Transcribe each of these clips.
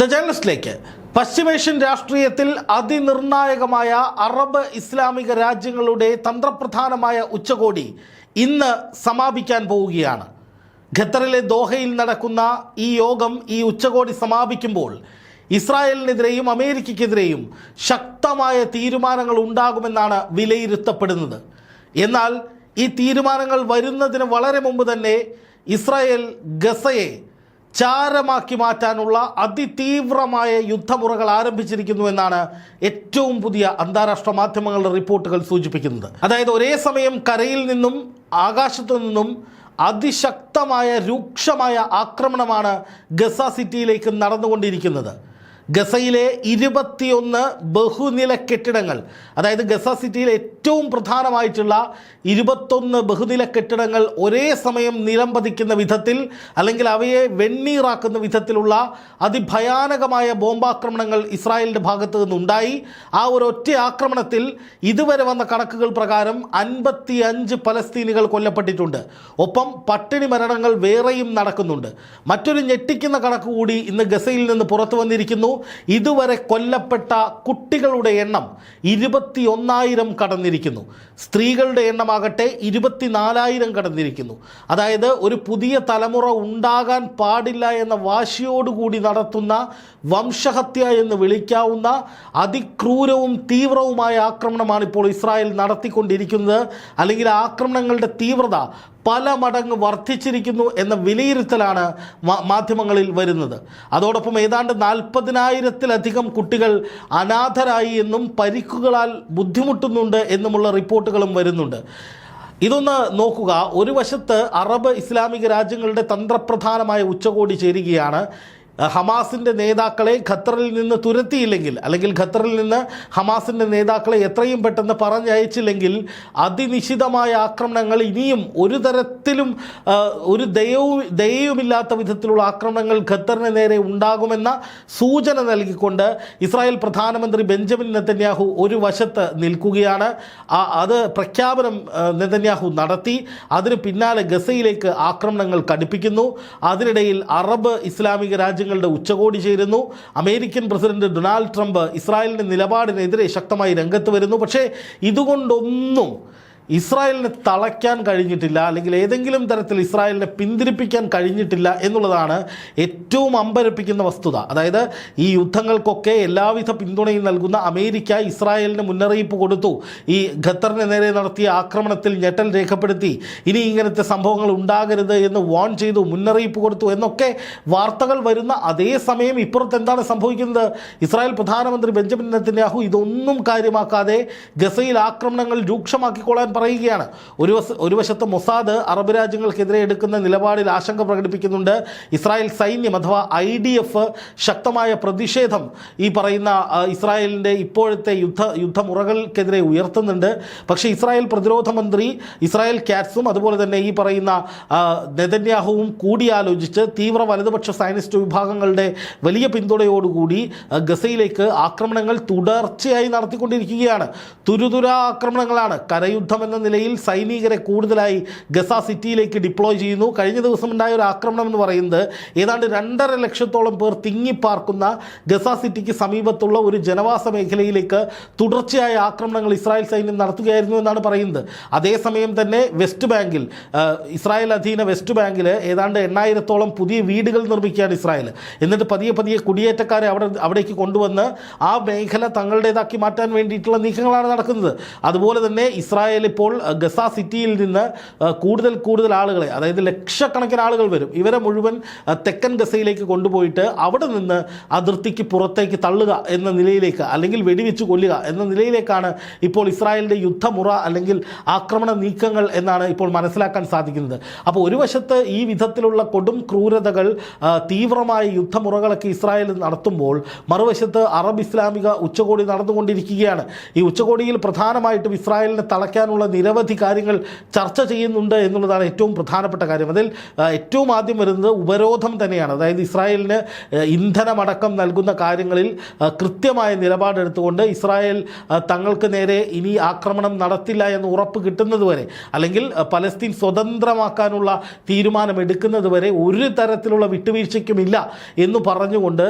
The ജേണലിസ്റ്റിലേക്ക് പശ്ചിമേഷ്യൻ രാഷ്ട്രീയത്തിൽ അതിനിർണായകമായ Arab ഇസ്ലാമിക രാജ്യങ്ങളുടെ തന്ത്രപ്രധാനമായ ഉച്ചകോടി ഇന്ന് സമാപിക്കാൻ പോവുകയാണ്. ഖത്തറിലെ ദോഹയിൽ നടക്കുന്ന ഈ യോഗം ഈ ഉച്ചകോടി സമാപിക്കുമ്പോൾ ഇസ്രായേലിനെതിരെയും അമേരിക്കയ്ക്കെതിരെയും ശക്തമായ തീരുമാനങ്ങൾ ഉണ്ടാകുമെന്നാണ് വിലയിരുത്തപ്പെടുന്നത്. എന്നാൽ ഈ തീരുമാനങ്ങൾ വരുന്നതിന് വളരെ മുമ്പ് തന്നെ ഇസ്രായേൽ ഗസയെ ചാരമാക്കി മാറ്റാനുള്ള അതിതീവ്രമായ യുദ്ധമുറകൾ ആരംഭിച്ചിരിക്കുന്നു എന്നാണ് ഏറ്റവും പുതിയ അന്താരാഷ്ട്ര മാധ്യമങ്ങളുടെ റിപ്പോർട്ടുകൾ സൂചിപ്പിക്കുന്നത്. അതായത് ഒരേ സമയം കരയിൽ നിന്നും ആകാശത്തു നിന്നും അതിശക്തമായ രൂക്ഷമായ ആക്രമണമാണ് ഗസ സിറ്റിയിലേക്ക് നടന്നുകൊണ്ടിരിക്കുന്നത്. ഗസയിലെ ഇരുപത്തിയൊന്ന് ബഹുനില കെട്ടിടങ്ങൾ അതായത് ഗസ സിറ്റിയിലെ ഏറ്റവും പ്രധാനമായിട്ടുള്ള ഇരുപത്തൊന്ന് ബഹുനില കെട്ടിടങ്ങൾ ഒരേ സമയം നിലംപതിക്കുന്ന വിധത്തിൽ അല്ലെങ്കിൽ അവയെ വെണ്ണീറാക്കുന്ന വിധത്തിലുള്ള അതിഭയാനകമായ ബോംബാക്രമണങ്ങൾ ഇസ്രായേലിന്റെ ഭാഗത്തു നിന്നുണ്ടായി. ആ ഒരു ഒറ്റ ആക്രമണത്തിൽ ഇതുവരെ വന്ന കണക്കുകൾ പ്രകാരം അൻപത്തി അഞ്ച് പലസ്തീനികൾ കൊല്ലപ്പെട്ടിട്ടുണ്ട്. ഒപ്പം പട്ടിണി മരണങ്ങൾ വേറെയും നടക്കുന്നുണ്ട്. മറ്റൊരു ഞെട്ടിക്കുന്ന കണക്ക് കൂടി ഇന്ന് ഗസയിൽ നിന്ന് പുറത്തു വന്നിരിക്കുന്നു. ഇതുവരെ കൊല്ലപ്പെട്ട കുട്ടികളുടെ എണ്ണം ഇരുപത്തി ഒന്നായിരം കടന്നിരിക്കുന്നു. സ്ത്രീകളുടെ എണ്ണമാകട്ടെ ഇരുപത്തിനാലായിരം കടന്നിരിക്കുന്നു. അതായത് ഒരു പുതിയ തലമുറ ഉണ്ടാകാൻ പാടില്ല എന്ന വാശിയോടുകൂടി നടത്തുന്ന വംശഹത്യ എന്ന് വിളിക്കാവുന്ന അതിക്രൂരവും തീവ്രവുമായ ആക്രമണമാണ് ഇപ്പോൾ ഇസ്രായേൽ നടത്തിക്കൊണ്ടിരിക്കുന്നത്. അല്ലെങ്കിൽ ആക്രമണങ്ങളുടെ തീവ്രത പല മടങ്ങ് വർദ്ധിച്ചിരിക്കുന്നു എന്ന വിലയിരുത്തലാണ് മാധ്യമങ്ങളിൽ വരുന്നത്. അതോടൊപ്പം ഏതാണ്ട് നാൽപ്പതിനായിരത്തിലധികം കുട്ടികൾ അനാഥരായി എന്നും പരിക്കുകളാൽ ബുദ്ധിമുട്ടുന്നുണ്ട് എന്നുമുള്ള റിപ്പോർട്ടുകളും വരുന്നുണ്ട്. ഇതൊന്ന് നോക്കുക. ഒരു വശത്ത് അറബ് ഇസ്ലാമിക രാജ്യങ്ങളുടെ തന്ത്രപ്രധാനമായ ഉച്ചകോടി ചേരുകയാണ്. ഹമാസിന്റെ നേതാക്കളെ ഖത്തറിൽ നിന്ന് തുരത്തിയില്ലെങ്കിൽ അല്ലെങ്കിൽ ഖത്തറിൽ നിന്ന് ഹമാസിന്റെ നേതാക്കളെ എത്രയും പെട്ടെന്ന് പറഞ്ഞയച്ചില്ലെങ്കിൽ അതിനിശിതമായ ആക്രമണങ്ങൾ ഇനിയും ഒരു തരത്തിലും ഒരു ദയവും ദയവുമില്ലാത്ത വിധത്തിലുള്ള ആക്രമണങ്ങൾ ഖത്തറിന് നേരെ ഉണ്ടാകുമെന്ന സൂചന നൽകിക്കൊണ്ട് ഇസ്രായേൽ പ്രധാനമന്ത്രി ബെഞ്ചമിൻ നെതന്യാഹു ഒരു വശത്ത് നിൽക്കുകയാണ്. അത് പ്രഖ്യാപനം നെതന്യാഹു നടത്തി. അതിന് പിന്നാലെ ഗസയിലേക്ക് ആക്രമണങ്ങൾ കടുപ്പിക്കുന്നു. അതിനിടയിൽ അറബ് ഇസ്ലാമിക രാജ്യങ്ങളുടെ ഉച്ചകോടി ചേരുന്നു. അമേരിക്കൻ പ്രസിഡന്റ് ഡൊണാൾഡ് ട്രംപ് ഇസ്രായേലിന്റെ നിലപാടിനെതിരെ ശക്തമായി രംഗത്ത് വരുന്നു. പക്ഷേ ഇതുകൊണ്ടൊന്നും ഇസ്രായേലിനെ തളയ്ക്കാൻ കഴിഞ്ഞിട്ടില്ല അല്ലെങ്കിൽ ഏതെങ്കിലും തരത്തിൽ ഇസ്രായേലിനെ പിന്തിരിപ്പിക്കാൻ കഴിഞ്ഞിട്ടില്ല എന്നുള്ളതാണ് ഏറ്റവും അമ്പരപ്പിക്കുന്ന വസ്തുത. അതായത് ഈ യുദ്ധങ്ങൾക്കൊക്കെ എല്ലാവിധ പിന്തുണയും നൽകുന്ന അമേരിക്ക ഇസ്രായേലിന് മുന്നറിയിപ്പ് കൊടുത്തു. ഈ ഖത്തറിന് നേരെ നടത്തിയ ആക്രമണത്തിൽ ഞെട്ടൽ രേഖപ്പെടുത്തി. ഇനി ഇങ്ങനത്തെ സംഭവങ്ങൾ ഉണ്ടാകരുത് എന്ന് വാൺ ചെയ്തു മുന്നറിയിപ്പ് കൊടുത്തു എന്നൊക്കെ വാർത്തകൾ വരുന്ന അതേ സമയം ഇപ്പുറത്ത് എന്താണ് സംഭവിക്കുന്നത്? ഇസ്രായേൽ പ്രധാനമന്ത്രി ബെഞ്ചമിൻ നെത്തന്യാഹു ഇതൊന്നും കാര്യമാക്കാതെ ഗസയിൽ ആക്രമണങ്ങൾ രൂക്ഷമാക്കിക്കൊള്ളാൻ പറയുകയാണ്. ഒരു ഒരു വശത്ത് മൊസാദ് അറബ് രാജ്യങ്ങൾക്കെതിരെ എടുക്കുന്ന നിലപാടിൽ ആശങ്ക പ്രകടിപ്പിക്കുന്നുണ്ട്. ഇസ്രായേൽ സൈന്യം അഥവാ ഐ ഡി എഫ് ശക്തമായ പ്രതിഷേധം ഈ പറയുന്ന ഇസ്രായേലിന്റെ ഇപ്പോഴത്തെ യുദ്ധ യുദ്ധമുറകൾക്കെതിരെ ഉയർത്തുന്നുണ്ട്. പക്ഷേ ഇസ്രായേൽ പ്രതിരോധ മന്ത്രി ഇസ്രായേൽ ക്യാറ്റ്സും അതുപോലെ തന്നെ ഈ പറയുന്ന നെതന്യാഹുവും കൂടിയാലോചിച്ച് തീവ്ര വലതുപക്ഷ സയനിസ്റ്റ് വിഭാഗങ്ങളുടെ വലിയ പിന്തുണയോടുകൂടി ഗസയിലേക്ക് ആക്രമണങ്ങൾ തുടർച്ചയായി നടത്തിക്കൊണ്ടിരിക്കുകയാണ്. തുരുതുരാക്രമണങ്ങളാണ് കരയുദ്ധം എന്ന നിലയിൽ സൈനികരെ കൂടുതലായി ഗസ സിറ്റിയിലേക്ക് ഡിപ്ലോയ് ചെയ്യുന്നു. കഴിഞ്ഞ ദിവസം ഉണ്ടായ ഒരു ആക്രമണം എന്ന് പറയുന്നത് ഏതാണ്ട് രണ്ടര ലക്ഷത്തോളം പേർ തിങ്ങിപ്പാർക്കുന്ന ഗസ സിറ്റിക്ക് സമീപത്തുള്ള ഒരു ജനവാസ മേഖലയിലേക്ക് തുടർച്ചയായ ആക്രമണങ്ങൾ ഇസ്രായേൽ സൈന്യം നടത്തുകയായിരുന്നു എന്നാണ് പറയുന്നത്. അതേസമയം തന്നെ വെസ്റ്റ് ബാങ്കിൽ ഇസ്രായേൽ അധീന വെസ്റ്റ് ബാങ്കിൽ ഏതാണ്ട് എണ്ണായിരത്തോളം പുതിയ വീടുകൾ നിർമ്മിക്കുകയാണ് ഇസ്രായേൽ. എന്നിട്ട് പതിയെ പതിയെ കുടിയേറ്റക്കാരെ അവിടെ അവിടേക്ക് കൊണ്ടുവന്ന് ആ മേഖല തങ്ങളുടേതാക്കി മാറ്റാൻ വേണ്ടിയിട്ടുള്ള നീക്കങ്ങളാണ് നടക്കുന്നത്. അതുപോലെ തന്നെ ഇസ്രായേൽ ഇപ്പോൾ ഗസ സിറ്റിയിൽ നിന്ന് കൂടുതൽ കൂടുതൽ ആളുകളെ അതായത് ലക്ഷക്കണക്കിന് ആളുകൾ വരും. ഇവരെ മുഴുവൻ തെക്കൻ ഗസയിലേക്ക് കൊണ്ടുപോയിട്ട് അവിടെ നിന്ന് അതിർത്തിക്ക് പുറത്തേക്ക് തള്ളുക എന്ന നിലയിലേക്ക് അല്ലെങ്കിൽ വെടിവെച്ച് കൊല്ലുക എന്ന നിലയിലേക്കാണ് ഇപ്പോൾ ഇസ്രായേലിന്റെ യുദ്ധമുറ അല്ലെങ്കിൽ ആക്രമണ നീക്കങ്ങൾ എന്നാണ് ഇപ്പോൾ മനസ്സിലാക്കാൻ സാധിക്കുന്നത്. അപ്പോൾ ഒരു വശത്ത് ഈ വിധത്തിലുള്ള കൊടും ക്രൂരതകൾ തീവ്രമായ യുദ്ധമുറകളൊക്കെ ഇസ്രായേൽ നടത്തുമ്പോൾ മറുവശത്ത് അറബ് ഇസ്ലാമിക ഉച്ചകോടി നടന്നുകൊണ്ടിരിക്കുകയാണ്. ഈ ഉച്ചകോടിയിൽ പ്രധാനമായിട്ടും ഇസ്രായേലിനെ തളയ്ക്കാനുള്ള അടക്കമുള്ള നിരവധി കാര്യങ്ങൾ ചർച്ച ചെയ്യുന്നുണ്ട് എന്നുള്ളതാണ് ഏറ്റവും പ്രധാനപ്പെട്ട കാര്യം. അതിൽ ഏറ്റവും ആദ്യം വരുന്നത് ഉപരോധം തന്നെയാണ്. അതായത് ഇസ്രായേലിന് ഇന്ധനമടക്കം നൽകുന്ന കാര്യങ്ങളിൽ കൃത്യമായ നിലപാടെടുത്തുകൊണ്ട് ഇസ്രായേൽ തങ്ങൾക്ക് നേരെ ഇനി ആക്രമണം നടത്തില്ല എന്ന് ഉറപ്പ് കിട്ടുന്നതുവരെ അല്ലെങ്കിൽ പലസ്തീൻ സ്വതന്ത്രമാക്കാനുള്ള തീരുമാനം എടുക്കുന്നതുവരെ ഒരു തരത്തിലുള്ള വിട്ടുവീഴ്ചയ്ക്കുമില്ല എന്ന് പറഞ്ഞുകൊണ്ട്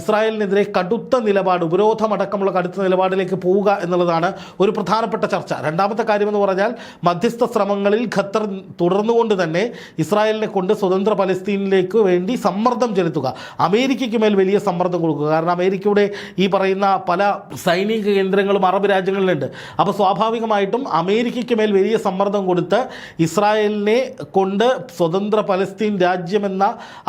ഇസ്രായേലിനെതിരെ കടുത്ത നിലപാട് ഉപരോധമടക്കമുള്ള കടുത്ത നിലപാടിലേക്ക് പോവുക എന്നുള്ളതാണ് ഒരു പ്രധാനപ്പെട്ട ചർച്ച. രണ്ടാമത്തെ കാര്യമെന്ന് പറഞ്ഞാൽ മധ്യസ്ഥ ശ്രമങ്ങളിൽ ഖത്തർ തുടർന്നുകൊണ്ട് തന്നെ ഇസ്രായേലിനെ കൊണ്ട് സ്വതന്ത്ര പലസ്തീനിലേക്ക് വേണ്ടി സമ്മർദ്ദം ചെലുത്തുക. അമേരിക്കയ്ക്ക് മേൽ വലിയ സമ്മർദ്ദം കൊടുക്കുക. കാരണം അമേരിക്കയുടെ ഈ പറയുന്ന പല സൈനിക കേന്ദ്രങ്ങളും അറബ് രാജ്യങ്ങളിലുണ്ട്. അപ്പോൾ സ്വാഭാവികമായിട്ടും അമേരിക്കയ്ക്ക് മേൽ വലിയ സമ്മർദ്ദം കൊടുത്ത് ഇസ്രായേലിനെ കൊണ്ട് സ്വതന്ത്ര പലസ്തീൻ രാജ്യമെന്ന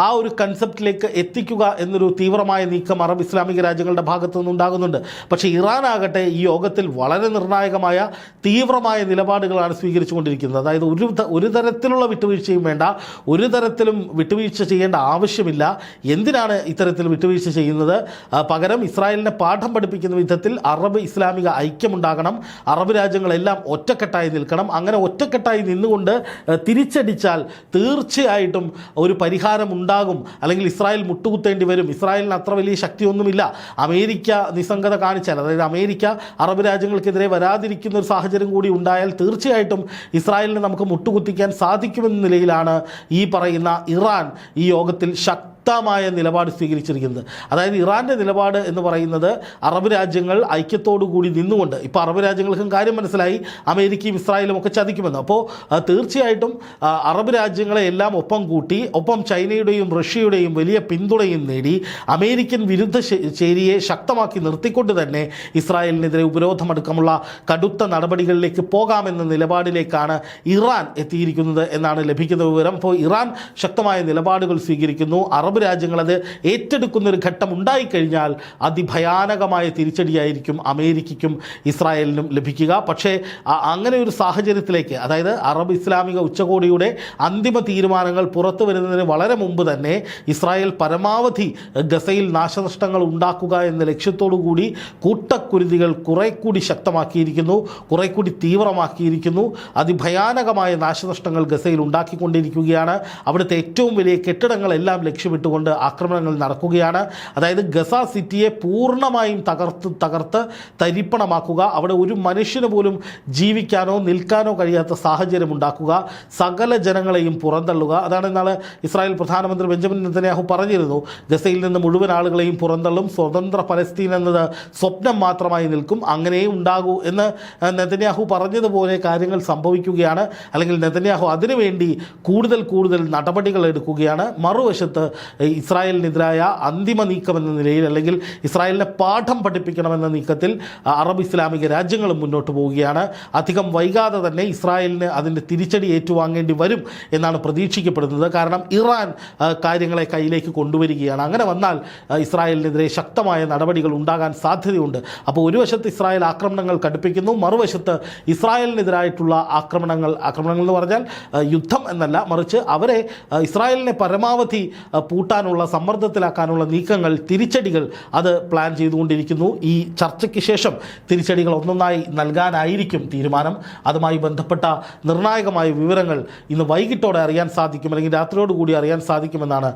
ആ ഒരു കൺസെപ്റ്റിലേക്ക് എത്തിക്കുക എന്നൊരു തീവ്രമായ നീക്കം അറബ് ഇസ്ലാമിക രാജ്യങ്ങളുടെ ഭാഗത്തു നിന്നുണ്ടാകുന്നുണ്ട് പക്ഷേ ഇറാൻ ആകട്ടെ ഈ യോഗത്തിൽ വളരെ നിർണായകമായ തീവ്രമായ നിലപാടുകളാണ് സ്വീകരിച്ചുകൊണ്ടിരിക്കുന്നത്. അതായത് ഒരു ഒരു തരത്തിലുള്ള വിട്ടുവീഴ്ചയും വേണ്ട ഒരു തരത്തിലും വിട്ടുവീഴ്ച ചെയ്യേണ്ട ആവശ്യമില്ല. എന്തിനാണ് ഇത്തരത്തിൽ വിട്ടുവീഴ്ച ചെയ്യുന്നത്? പകരം ഇസ്രായേലിനെ പാഠം പഠിപ്പിക്കുന്ന വിധത്തിൽ അറബ് ഇസ്ലാമിക ഐക്യമുണ്ടാകണം. അറബ് രാജ്യങ്ങളെല്ലാം ഒറ്റക്കെട്ടായി നിൽക്കണം. അങ്ങനെ ഒറ്റക്കെട്ടായി നിന്നുകൊണ്ട് തിരിച്ചടിച്ചാൽ തീർച്ചയായിട്ടും ഒരു പരിഹാരം ഉണ്ടാകും. അല്ലെങ്കിൽ ഇസ്രായേൽ മുട്ടുകുത്തേണ്ടി വരും. ഇസ്രായേലിന് അത്ര വലിയ ശക്തിയൊന്നുമില്ല. അമേരിക്ക നിസ്സംഗത കാണിച്ചാൽ അതായത് അമേരിക്ക അറബ് രാജ്യങ്ങൾക്കെതിരെ വരാതിരിക്കുന്ന ഒരു സാഹചര്യം കൂടി ഉണ്ടായാൽ തീർച്ചയായിട്ടും ഇസ്രായേലിനെ നമുക്ക് മുട്ടുകുത്തിക്കാൻ സാധിക്കുമെന്ന നിലയിലാണ് ഈ പറയുന്ന ഇറാൻ ഈ യോഗത്തിൽ ശക്തി ശക്തമായ നിലപാട് സ്വീകരിച്ചിരിക്കുന്നത്. അതായത് ഇറാന്റെ നിലപാട് എന്ന് പറയുന്നത് അറബ് രാജ്യങ്ങൾ കൂടി നിന്നുകൊണ്ട് ഇപ്പോൾ അറബ് രാജ്യങ്ങൾക്കും കാര്യം മനസ്സിലായി അമേരിക്കയും ഇസ്രായേലും ഒക്കെ ചതിക്കുമെന്ന്. അപ്പോൾ തീർച്ചയായിട്ടും അറബ് രാജ്യങ്ങളെ എല്ലാം ഒപ്പം കൂട്ടി ഒപ്പം ചൈനയുടെയും റഷ്യയുടെയും വലിയ പിന്തുണയും നേടി അമേരിക്കൻ വിരുദ്ധ ചേരിയെ ശക്തമാക്കി നിർത്തിക്കൊണ്ട് തന്നെ ഇസ്രായേലിനെതിരെ ഉപരോധമടക്കമുള്ള കടുത്ത നടപടികളിലേക്ക് പോകാമെന്ന നിലപാടിലേക്കാണ് ഇറാൻ എത്തിയിരിക്കുന്നത് എന്നാണ് ലഭിക്കുന്ന വിവരം. അപ്പോൾ ഇറാൻ ശക്തമായ നിലപാടുകൾ സ്വീകരിക്കുന്നു. അറബ് രാജ്യങ്ങൾ അത് ഏറ്റെടുക്കുന്ന ഒരു ഘട്ടം ഉണ്ടായിക്കഴിഞ്ഞാൽ അതിഭയാനകമായ തിരിച്ചടിയായിരിക്കും അമേരിക്കയ്ക്കും ഇസ്രായേലിനും ലഭിക്കുക. പക്ഷേ അങ്ങനെ ഒരു സാഹചര്യത്തിലേക്ക് അതായത് അറബ് ഇസ്ലാമിക ഉച്ചകോടിയുടെ അന്തിമ തീരുമാനങ്ങൾ പുറത്തു വരുന്നതിന് വളരെ മുമ്പ് തന്നെ ഇസ്രായേൽ പരമാവധി ഗസയിൽ നാശനഷ്ടങ്ങൾ ഉണ്ടാക്കുക എന്ന ലക്ഷ്യത്തോടു കൂടി കൂട്ടക്കുരുതികൾ കുറെ കൂടി ശക്തമാക്കിയിരിക്കുന്നു കുറെ കൂടി തീവ്രമാക്കിയിരിക്കുന്നു. അതിഭയാനകമായ നാശനഷ്ടങ്ങൾ ഗസയിൽ ഉണ്ടാക്കിക്കൊണ്ടിരിക്കുകയാണ്. അവിടുത്തെ ഏറ്റവും വലിയ കെട്ടിടങ്ങളെല്ലാം ലക്ഷ്യമിട്ടുകൊണ്ട് ആക്രമണങ്ങൾ നടക്കുകയാണ്. അതായത് ഗസ സിറ്റിയെ പൂർണമായും തകർത്ത് തകർത്ത് തരിപ്പണമാക്കുക. അവിടെ ഒരു മനുഷ്യന് പോലും ജീവിക്കാനോ നിൽക്കാനോ കഴിയാത്ത സാഹചര്യം ഉണ്ടാക്കുക. സകല ജനങ്ങളെയും പുറന്തള്ളുക. അതാണ് ഇന്നാൾ ഇസ്രായേൽ പ്രധാനമന്ത്രി ബെഞ്ചമിൻ നെതന്യാഹു പറഞ്ഞിരുന്നു. ഗസയിൽ നിന്ന് മുഴുവൻ ആളുകളെയും പുറന്തള്ളും. സ്വതന്ത്ര പലസ്തീൻ എന്നത് സ്വപ്നം മാത്രമായി നിൽക്കും. അങ്ങനെയേ ഉണ്ടാകൂ എന്ന് നെതന്യാഹു പറഞ്ഞതുപോലെ കാര്യങ്ങൾ സംഭവിക്കുകയാണ്. അല്ലെങ്കിൽ നെതന്യാഹു അതിനുവേണ്ടി കൂടുതൽ കൂടുതൽ നടപടികൾ എടുക്കുകയാണ്. മറുവശത്ത് ഇസ്രായേലിനെതിരായ അന്തിമ നീക്കം എന്ന നിലയിൽ അല്ലെങ്കിൽ ഇസ്രായേലിനെ പാഠം പഠിപ്പിക്കണമെന്ന നീക്കത്തിൽ അറബ് ഇസ്ലാമിക രാജ്യങ്ങളും മുന്നോട്ട് പോവുകയാണ്. അധികം വൈകാതെ തന്നെ ഇസ്രായേലിന് അതിന്റെ തിരിച്ചടി ഏറ്റുവാങ്ങേണ്ടി വരും എന്നാണ് പ്രതീക്ഷിക്കപ്പെടുന്നത്. കാരണം ഇറാൻ കാര്യങ്ങളെ കയ്യിലേക്ക് കൊണ്ടുവരികയാണ്. അങ്ങനെ വന്നാൽ ഇസ്രായേലിനെതിരെ ശക്തമായ നടപടികൾ ഉണ്ടാകാൻ സാധ്യതയുണ്ട്. അപ്പോൾ ഒരു വശത്ത് ഇസ്രായേൽ ആക്രമണങ്ങൾ കടുപ്പിക്കുന്നു മറുവശത്ത് ഇസ്രായേലിനെതിരായിട്ടുള്ള ആക്രമണങ്ങൾ ആക്രമണങ്ങൾ എന്ന് പറഞ്ഞാൽ യുദ്ധം എന്നല്ല മറിച്ച് അവരെ ഇസ്രായേലിനെ പരമാവധി പൂട്ടാനുള്ള സമ്മർദ്ദത്തിലാക്കാനുള്ള നീക്കങ്ങൾ തിരിച്ചടികൾ അത് പ്ലാൻ ചെയ്തുകൊണ്ടിരിക്കുന്നു. ഈ ചർച്ചയ്ക്ക് ശേഷം തിരിച്ചടികൾ ഒന്നൊന്നായി നൽകാനായിരിക്കും തീരുമാനം. അതുമായി ബന്ധപ്പെട്ട നിർണായകമായ വിവരങ്ങൾ ഇന്ന് വൈകിട്ടോടെ അറിയാൻ സാധിക്കും അല്ലെങ്കിൽ രാത്രിയോടുകൂടി അറിയാൻ സാധിക്കുമെന്നാണ്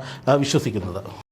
വിശ്വസിക്കുന്നത്.